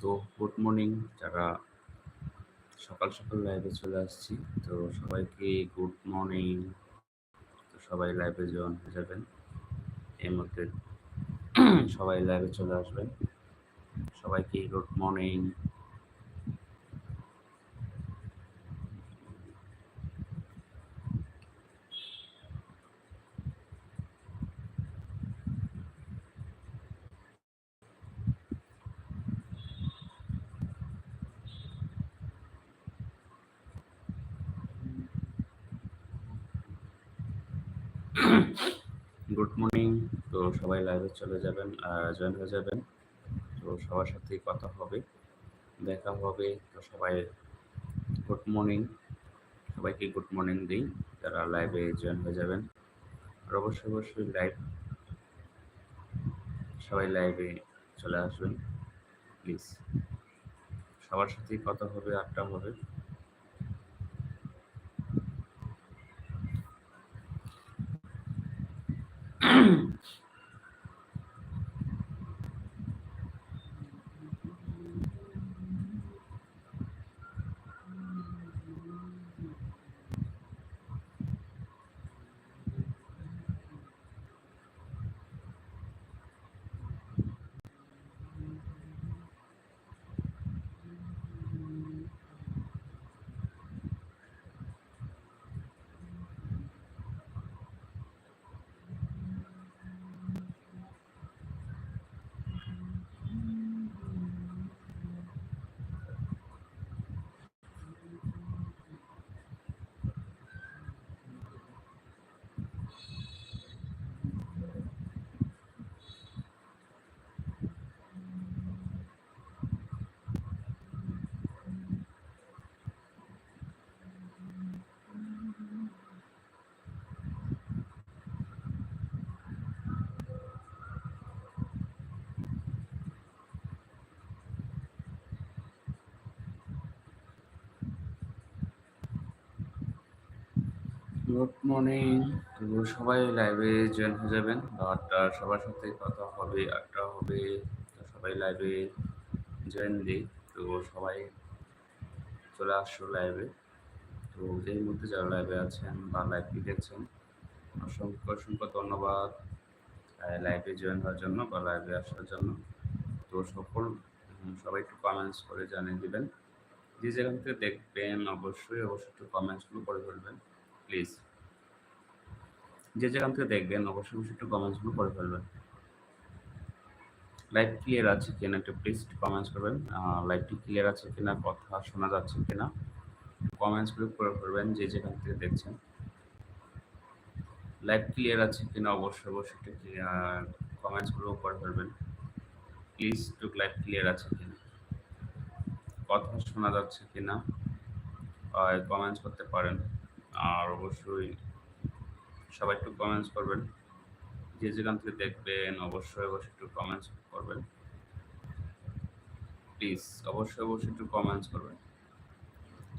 তো good morning যারা সকাল সকাল লাইভে চলে আসছি, তো সবাইকে গুড মর্নিং তো সবাই লাইভে জয়েন হয়ে যাবেন। এর মধ্যে সবাই লাইভে চলে আসবেন। সবাইকে গুড মর্নিং গুড মর্নিং তো সবাই লাইভে চলে যাবেন জয়েন হয়ে যাবেন। তো সবার সাথেই কথা হবে। দেখা হবে। তো সবাই গুড মর্নিং সবাইকে গুড মর্নিং দিই। যারা লাইভে জয়েন হয়ে যাবেন। আর অবশ্যই অবশ্যই লাইভ সবাই লাইভে চলে আসবেন। প্লিজ সবার সাথেই কথা হবে, আড্ডা হবে। গুড মর্নিং তো সবাই লাইভে জয়েন হয়ে যাবেন। আটটা, সবার সাথে কথা হবে আটটা হবে। তো সবাই লাইভে জয়েন দিই। তো সবাই চলে আসছো লাইভে তো যেই মধ্যে যারা লাইভে আছেন বা লাইভটি দেখছেন, অসংখ্য অসংখ্য ধন্যবাদ লাইভে জয়েন হওয়ার জন্য বা লাইভে আসার জন্য। তো সকল সবাই একটু কমেন্টস করে জানিয়ে দেবেন। যে যেখান থেকে দেখবেন, অবশ্যই অবশ্যই একটু কমেন্টসগুলো করে ফেলবেন প্লিজ যে যেখান থেকে দেখবেন, অবশ্যই অবশ্যই একটু কমেন্টসগুলো করে ফেলবেন। লাইভ ক্লিয়ার আছে কিনা একটু প্লিজ কমেন্টস করবেন। লাইভটি ক্লিয়ার আছে কিনা, কথা শোনা যাচ্ছে কিনা কমেন্টসগুলো করে ফেলবেন যে যেখান থেকে দেখছেন। লাইভ ক্লিয়ার আছে কিনা, অবশ্যই অবশ্যই একটু কমেন্টসগুলো করে ফেলবেন। প্লিজ একটু লাইভ ক্লিয়ার আছে কিনা, কথা শোনা যাচ্ছে কিনা কমেন্টস করতে পারেন। আর অবশ্যই সবাই একটু কমেন্টস করবেন। যে যেখান থেকে দেখবেন, অবশ্যই অবশ্যই একটু কমেন্টস করবেন। প্লিজ অবশ্যই অবশ্যই একটু কমেন্টস করবেন।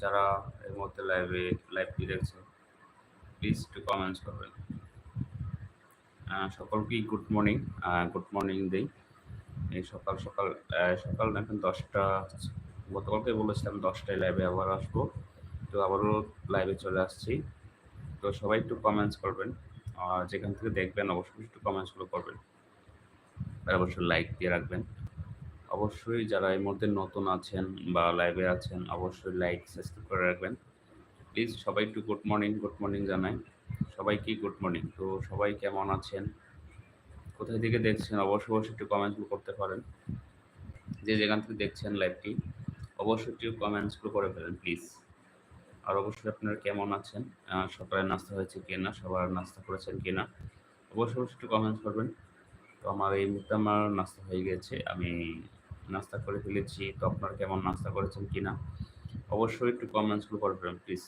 যারা এর মধ্যে লাইভে লাইভটি দেখছে প্লিজ একটু কমেন্টস করবেন। সকলকেই গুড মর্নিং গুড মর্নিং দিই। এই সকাল সকাল সকাল এখন দশটা, গতকালকে বলেছিলাম দশটায় লাইভে আবার আসব। তো আবারও লাইভে চলে আসছি। তো সবাই একটু কমেন্টস করবেন। যেখান থেকে দেখবেন, অবশ্যই একটু কমেন্টসগুলো করবেন। আর অবশ্যই লাইক দিয়ে রাখবেন। অবশ্যই যারা এর মধ্যে নতুন আছেন বা লাইভে আছেন, অবশ্যই লাইক সাবস্ক্রাইব করে রাখবেন। প্লিজ সবাই একটু গুড মর্নিং গুড মর্নিং জানাই। সবাইকে গুড মর্নিং তো সবাই কেমন আছেন? কোথায় থেকে দেখছেন? অবশ্যই অবশ্যই একটু কমেন্টগুলো করতে পারেন। যে যেখান থেকে দেখছেন লাইভটি অবশ্যই একটু কমেন্টসগুলো করে ফেলেন প্লিজ আর অবশ্যই আপনারা কেমন আছেন? সকালে নাস্তা হয়েছে কিনা, সবার নাস্তা করেছেন কিনা, অবশ্যই অবশ্যই একটু কমেন্টস করবেন। তো আমার এই মুহূর্তে আমার নাস্তা হয়ে গেছে, আমি নাস্তা করে ফেলেছি। তো আপনারা কেমন নাস্তা করেছেন কিনা, অবশ্যই একটু কমেন্টসগুলো করে ফেলেন প্লিজ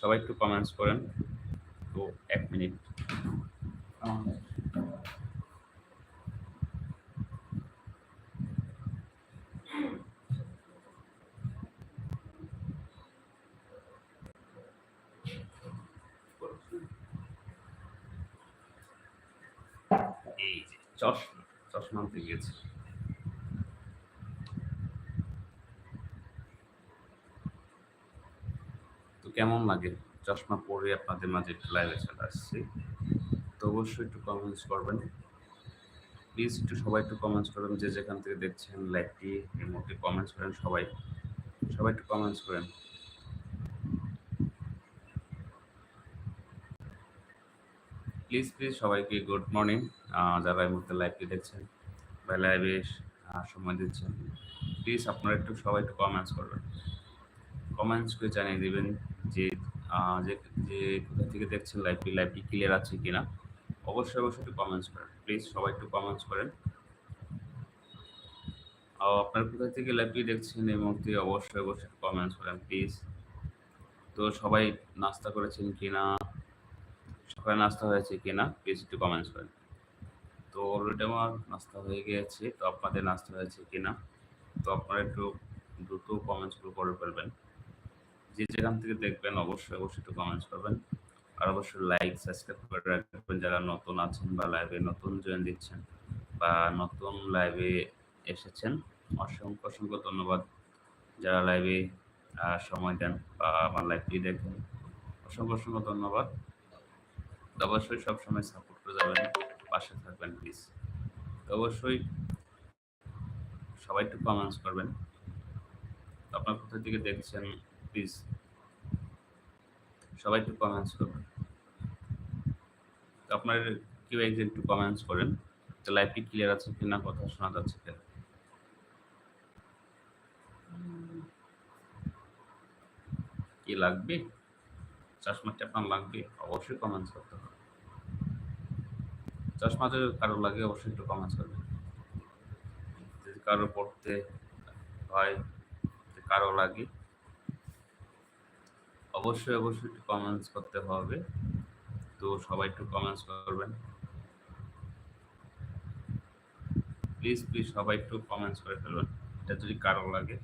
সবাই একটু কমেন্টস করেন। তো এক মিনিট চশমা চশমা আনতে গিয়েছে। তো কেমন লাগে? চশমা পরে আপনাদের মাঝে লাইভে চলে আসছি। তো অবশ্যই একটু কমেন্টস করবেন। প্লিজ একটু সবাই একটু কমেন্টস করেন যে যেখান থেকে দেখছেন লাইভটি এর মধ্যে কমেন্টস করেন সবাই। সবাই একটু কমেন্টস করেন। প্লিজ প্লিজ সবাইকে গুড মর্নিং যারা এই মুহূর্তে লাইভটি দেখছেন বা লাইভে সময় দিচ্ছেন প্লিজ আপনারা একটু সবাই একটু কমেন্টস করবেন। কমেন্টস করে জানিয়ে দেবেন যে যে কোথা থেকে দেখছেন লাইভটি লাইভটি ক্লিয়ার আছে কিনা। অবশ্যই অবশ্যই একটু কমেন্টস করেন। প্লিজ সবাই একটু কমেন্টস করেন। আপনার কোথা থেকে লাইভটি দেখছেন এই মুহূর্তে অবশ্যই অবশ্যই কমেন্টস করেন প্লিজ তো সবাই নাস্তা করেছেন কিনা? সকালে নাস্তা হয়েছে কিনা প্লিজ একটু কমেন্টস করেন তো অলরেডি আমার নাস্তা হয়ে গিয়েছে, তো আপনাদের নাস্তা হয়েছে কিনা, তো আপনারা একটু দ্রুত কমেন্টসগুলো করে ফেলবেন। যে যেখান থেকে দেখবেন, অবশ্যই অবশ্যই একটু কমেন্টস করবেন। আর অবশ্যই লাইক সাবস্ক্রাইব করে রাখবেন। যারা নতুন আছেন বা লাইভে নতুন জয়েন দিচ্ছেন বা নতুন লাইভে এসেছেন, অসংখ্য অসংখ্য ধন্যবাদ। যারা লাইভে সময় দেন বা আমার লাইভটি দেখেন, অসংখ্য অসংখ্য ধন্যবাদ। অবশ্যই সবসময় সাপোর্ট করে যাবেন, পাশে থাকবেন প্লিজ অবশ্যই সবাই একটু কমেন্টস করবেন। আপনার কোথা থেকে দেখছেন প্লিজ সবাই একটু কমেন্টস করবেন। আপনার কেউ একজন একটু কমেন্টস করেন, তো লাইভটি ক্লিয়ার আছে কিনা, কথা শোনা যাচ্ছে কিনা? কি লাগবে? চশমাটি আপনার লাগবে? অবশ্যই কমেন্টস করতে হবে। চশমা যদি কারও লাগে অবশ্যই একটু কমেন্টস করবেন। যদি কারও পড়তে হয় কারও লাগে, অবশ্যই অবশ্যই একটু কমেন্টস করতে হবে। তো সবাই একটু কমেন্টস করবেন। প্লিজ প্লিজ সবাই একটু কমেন্টস করে ফেলবেন। এটা যদি কারও লাগে,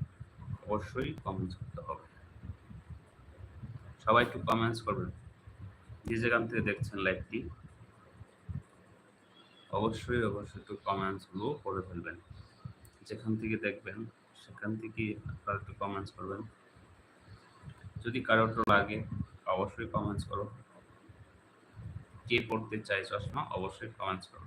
অবশ্যই কমেন্টস করতে হবে। সবাই একটু কমেন্টস করবেন। যে যেখান থেকে দেখছেন লাইভটি অবশ্যই অবশ্যই একটু কমেন্টসগুলো করে ফেলবেন। যেখান থেকে দেখবেন, সেখান থেকে আপনারা একটু কমেন্টস করবেন। যদি কারও একটু লাগে, অবশ্যই কমেন্টস করো। কে পড়তে চাই চশমা, অবশ্যই কমেন্টস করো।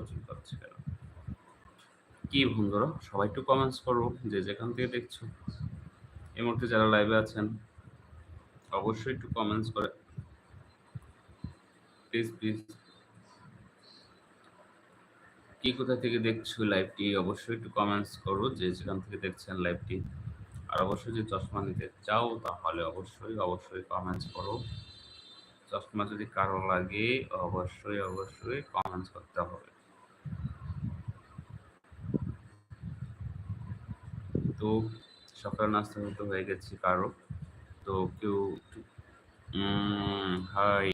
লজ্জিত হচ্ছে কেন? কি বন্ধুরা, সবাই একটু কমেন্টস করব যে যেখান থেকে দেখছ। এই মুহূর্তে যারা লাইভে আছেন, অবশ্যই একটু কমেন্টস করে। প্লিজ প্লিজ কি কোথা থেকে দেখছ লাইভটি অবশ্যই একটু কমেন্টস করো, যে যেখান থেকে দেখছেন লাইভটি আর অবশ্যই যদি চশমা নিতে চাও, তাহলে অবশ্যই অবশ্যই কমেন্টস করো। চশমা যদি কারও লাগে, অবশ্যই অবশ্যই কমেন্টস করতে হবে। তো সকাল নাস্তা হতে হয়ে গেছে কারও। তো কেউ হাই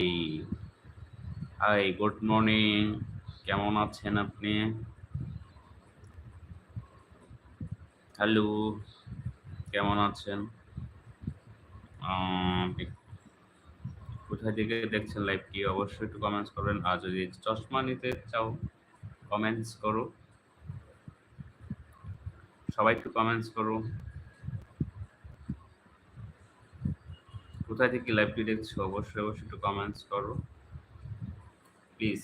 হাই গুড মর্নিং কেমন আছেন আপনি? হ্যালো কেমন আছেন? কোথায় থেকে দেখছেন লাইভটি অবশ্যই একটু কমেন্টস করবেন। আর যদি চশমা নিতে চাও কমেন্টস করো। সবাই একটু কমেন্টস করো। কোথায় থেকে লাইভটি দেখছ? অবশ্যই অবশ্যই একটু কমেন্টস করো। প্লিজ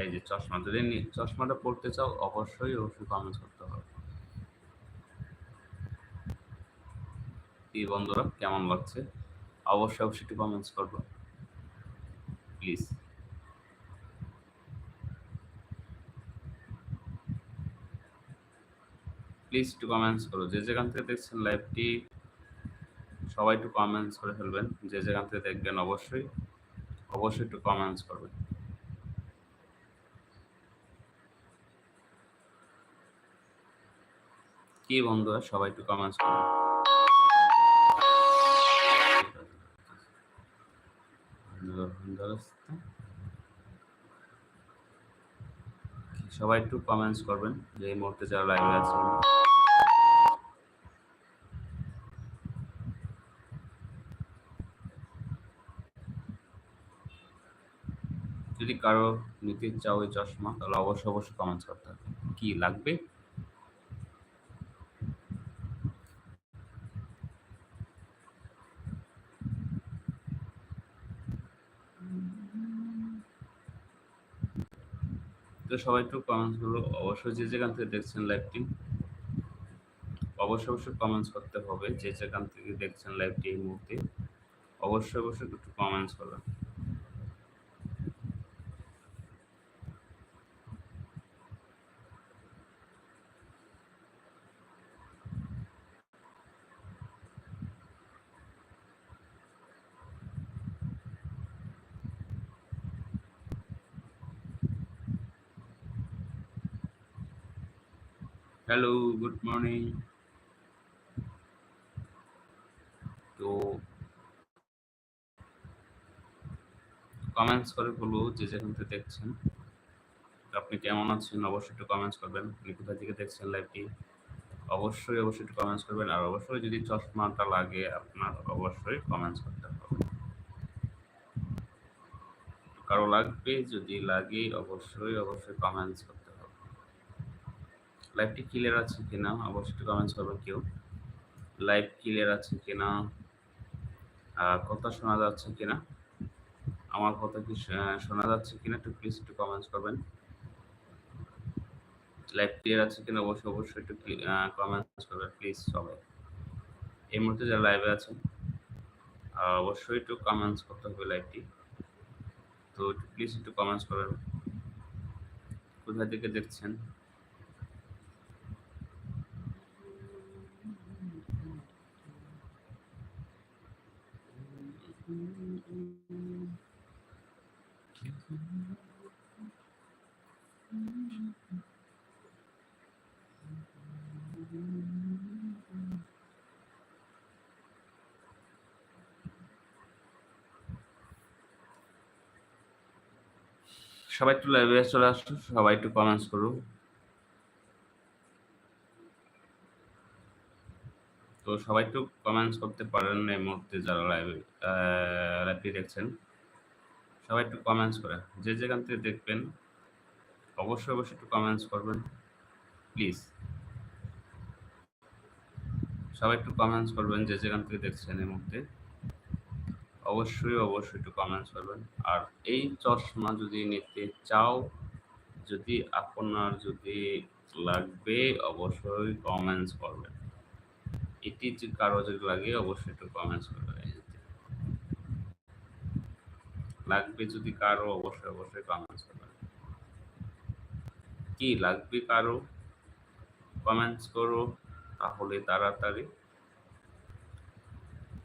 এই যে চশমা, যদি চশমাটা পড়তে চাও, অবশ্যই অবশ্যই কমেন্টস করতে হবে। বন্ধুরা, কেমন লাগছে? অবশ্যই অবশ্যই একটু কমেন্টস করব প্লিজ প্লিজ একটু কমেন্টস করো। যে যেখান থেকে দেখছেন লাইভটি সবাই একটু কমেন্টস করে ফেলবেন। যে যেখান থেকে দেখবেন অবশ্যই অবশ্যই একটু কমেন্টস করবেন। কি বন্ধুরা, সবাই একটু কমেন্টস করবেন সবাই একটু কমেন্টস করবেন যে এই মুহূর্তে যারা লাইভে আছেন। যদি কারও নিতে চাও ওই চশমা, তাহলে অবশ্যই অবশ্যই কমেন্টস করতে হবে। কি লাগবে? তো সবাই একটু কমেন্টসগুলো অবশ্যই যে যেখান থেকে দেখছেন লাইভটি অবশ্যই অবশ্যই কমেন্টস করতে হবে যে যেখান থেকে দেখছেন লাইভটি এই মুহূর্তে। অবশ্যই অবশ্যই একটু কমেন্টস করবেন হ্যালো গুড মর্নিং। তো কমেন্টস করে বলব যে যেখান থেকে দেখছেন, আপনি কেমন আছেন অবশ্যই একটু কমেন্টস করবেন। আপনি কোথা থেকে দেখছেন লাইভটি অবশ্যই অবশ্যই একটু কমেন্টস করবেন। আর অবশ্যই যদি চশমাটা লাগে, আপনার অবশ্যই কমেন্টস করতে হবে। কারও লাগবে, যদি লাগে, অবশ্যই অবশ্যই কমেন্টস করতে লাইভটি ক্লিয়ার আছে কিনা? অবশ্যই একটু কমেন্টস করবেন কেউ। লাইভ ক্লিয়ার আছে কিনা? কথা শোনা যাচ্ছে কিনা? আমার কথা কি শোনা যাচ্ছে কিনা? একটু প্লিজ একটু কমেন্টস করবেন। লাইভ ক্লিয়ার আছে কিনা? অবশ্যই অবশ্যই একটু কমেন্টস করবেন প্লিজ সবাই। এই মুহূর্তে যারা লাইভে আছেন অবশ্যই একটু কমেন্টস করতে হবে লাইভটি তো প্লিজ একটু কমেন্টস করবেন। কোথা থেকে দেখছেন? সবাই একটু লাইভে চলে আসুন সবাই একটু কমেন্টস করুন। তো সবাই একটু কমেন্টস করতে পারেন এই মুহূর্তে যারা লাইভে লাইভটি দেখছেন। সবাই একটু কমেন্টস করে। যে যেখান থেকে দেখবেন, অবশ্যই অবশ্যই একটু কমেন্টস করবেন প্লিজ সবাই একটু কমেন্টস করবেন যে যেখান থেকে দেখছেন এই মুহূর্তে। অবশ্যই অবশ্যই একটু কমেন্টস করবেন। আর এই চশমা যদি নিতে চাও, যদি আপনার যদি লাগবে, অবশ্যই কমেন্টস করবেন। এটি যে কারও যদি লাগে, অবশ্যই একটু কমেন্টস করবেন লাগবে যদি কারও, অবশ্যই অবশ্যই কমেন্টস করবেন কি লাগবে কারও? কমেন্টস করো, তাহলে তাড়াতাড়ি।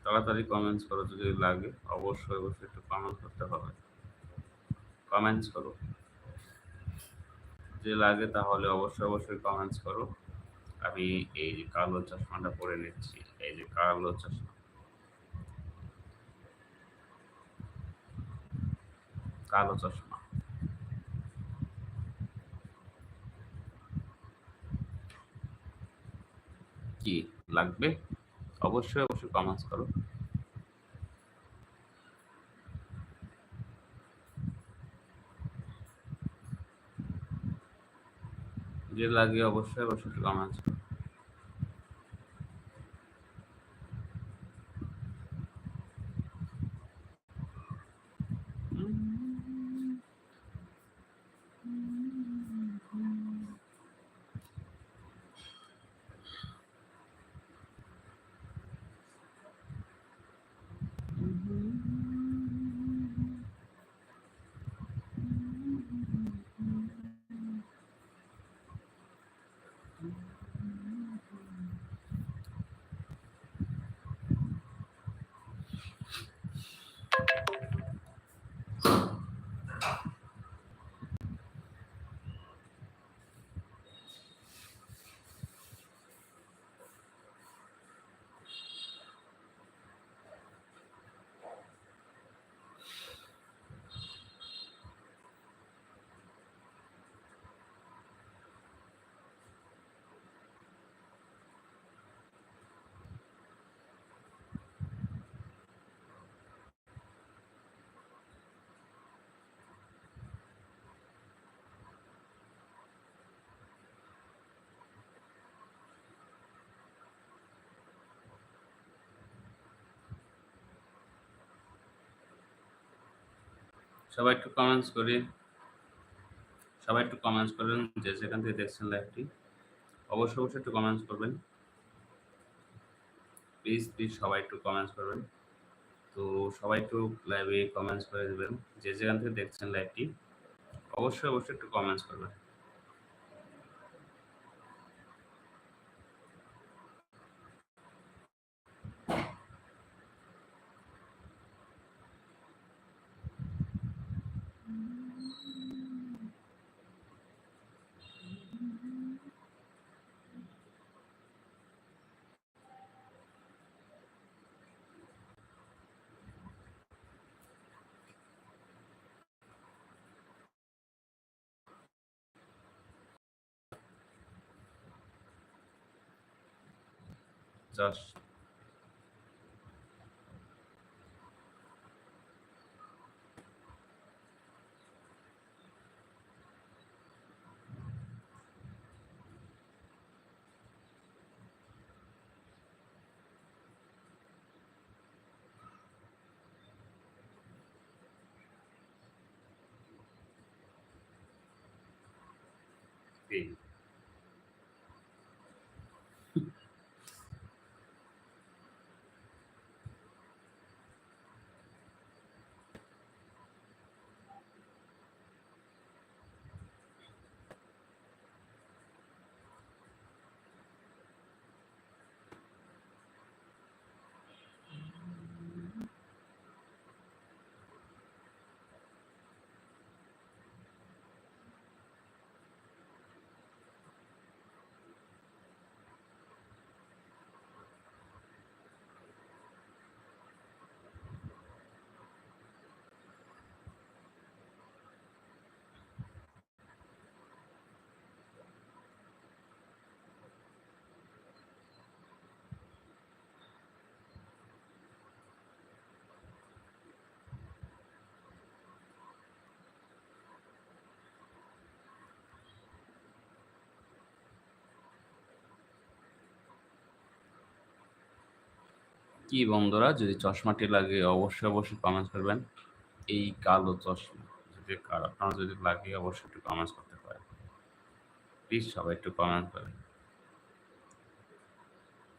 তাড়াতাড়ি কমেন্টস করো যদি লাগে, অবশ্যই অবশ্যই একটু কমেন্ট করতে হবে। কমেন্টস করো। যে লাগে তাহলে অবশ্যই অবশ্যই কমেন্টস করো। আমি এই যে কালো চশমাটা পরে নিচ্ছি, এই যে কালো চশমা। কালো চশমা। কি লাগবে? অবশ্যই অবশ্যই কমেন্টস করো। যে লাগে অবশ্যই অবশ্যই কমেন্টস সবাই একটু কমেন্টস করি। সবাই একটু কমেন্টস করবেন যে যেখান থেকে দেখছেন লাইভটি অবশ্যই অবশ্যই একটু কমেন্টস করবেন। প্লিজ প্লিজ সবাই একটু কমেন্টস করবেন। তো সবাই একটু লাইভে কমেন্টস করে দেবেন। যে যেখান থেকে দেখছেন লাইভটি অবশ্যই অবশ্যই একটু কমেন্টস করবেন। Thus. কি বন্ধুরা, যদি চশমাটি লাগে অবশ্যই অবশ্যই কমেন্টস করবেন। এই কালো চশমা, যদি কার আপনারা যদি লাগে অবশ্যই একটু কমেন্টস করতে পারেন। প্লিজ সবাই একটু কমেন্ট করেন।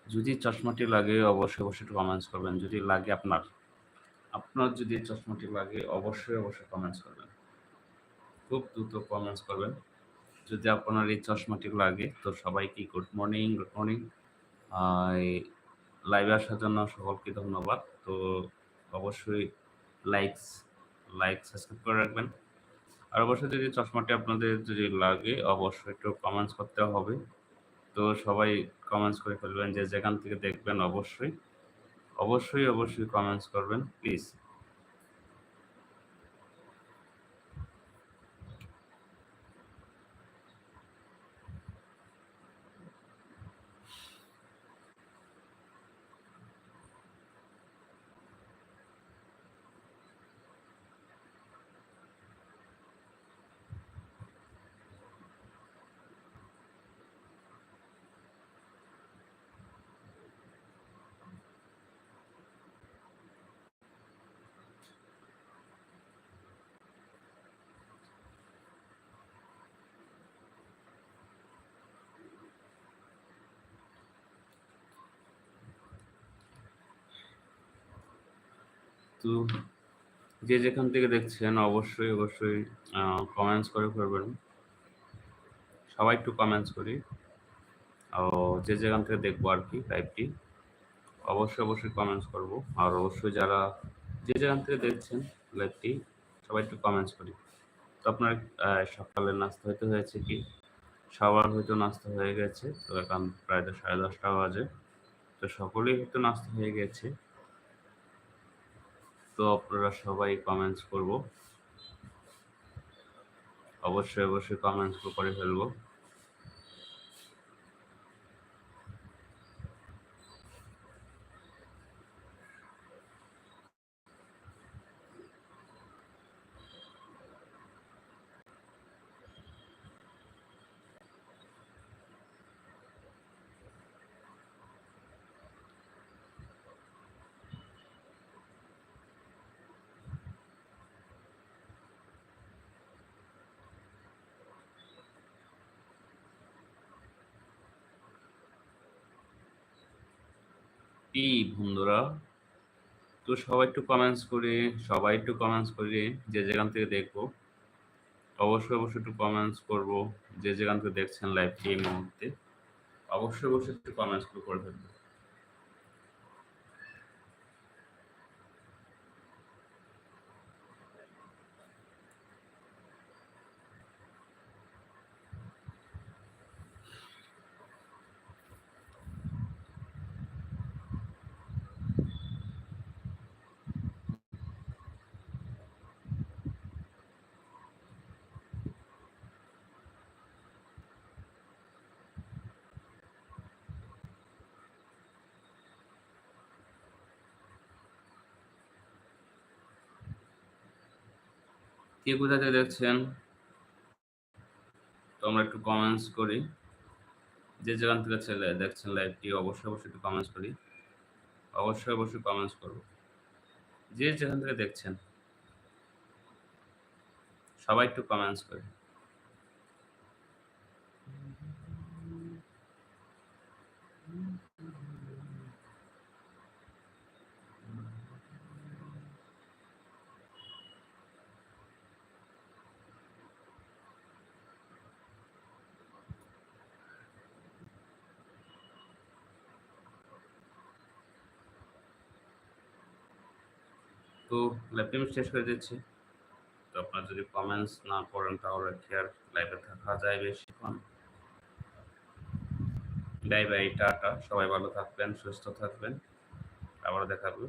যদি চশমাটি লাগে অবশ্যই অবশ্যই একটু কমেন্টস করবেন। যদি লাগে আপনার আপনার যদি চশমাটি লাগে অবশ্যই অবশ্যই কমেন্টস করবেন। খুব দ্রুত কমেন্টস করবেন। যদি আপনার এই চশমাটি লাগে, তো সবাইকে গুড মর্নিং গুড মর্নিং লাইভে আসার জন্য সকলকে ধন্যবাদ। তো অবশ্যই লাইকস লাইক সাবস্ক্রাইব করে রাখবেন। আর অবশ্যই যদি চশমাটি আপনাদের যদি লাগে, অবশ্যই একটু কমেন্টস করতে হবে। তো সবাই কমেন্টস করে ফেলবেন, যে যেখান থেকে দেখবেন অবশ্যই। অবশ্যই অবশ্যই কমেন্টস করবেন প্লিজ তো যে যেখান থেকে দেখছেন, অবশ্যই অবশ্যই কমেন্টস করে করবেন সবাই একটু কমেন্টস করি। ও, যে যেখান থেকে দেখব আর কি লাইভটি অবশ্যই অবশ্যই কমেন্টস করব। আর অবশ্যই যারা যে যেখান থেকে দেখছেন লাইভটি সবাই একটু কমেন্টস করি। তো আপনার সকালে নাস্তা হইতে হয়েছে কি? সবার হয়তো নাস্তা হয়ে গেছে। তো এখন প্রায় তো সাড়ে দশটা বাজে। তো সকলেই হয়তো নাস্তা হয়ে গেছে। তো আপনারা সবাই কমেন্টস করব। অবশ্যই অবশ্যই কমেন্টস করে ফেলব। কি বন্ধুরা? তো সবাই একটু কমেন্টস করে, সবাই একটু কমেন্টস করে যে যেখান থেকে দেখব। অবশ্যই অবশ্যই একটু কমেন্টস করব যে যেখান থেকে দেখছেন লাইভটি এই মুহূর্তে। অবশ্যই অবশ্যই একটু কমেন্টস করে ফেলব কে কোথা থেকে দেখছেন? তো আমরা একটু কমেন্টস করি। যে যেখান থেকে ছেলে দেখছেন লাইভটি অবশ্যই অবশ্যই একটু কমেন্টস করি। অবশ্যই অবশ্যই কমেন্টস করব। যে যেখান থেকে দেখছেন, সবাই একটু কমেন্টস করি তো আমি শেষ করে দিচ্ছি তো আপনার যদি কমেন্টস না করেন, তাহলে আর লাইভে থাকা যায় বেশিক্ষণ? বাই বাই টাটা। সবাই ভালো থাকবেন, সুস্থ থাকবেন। আবার দেখা হবে।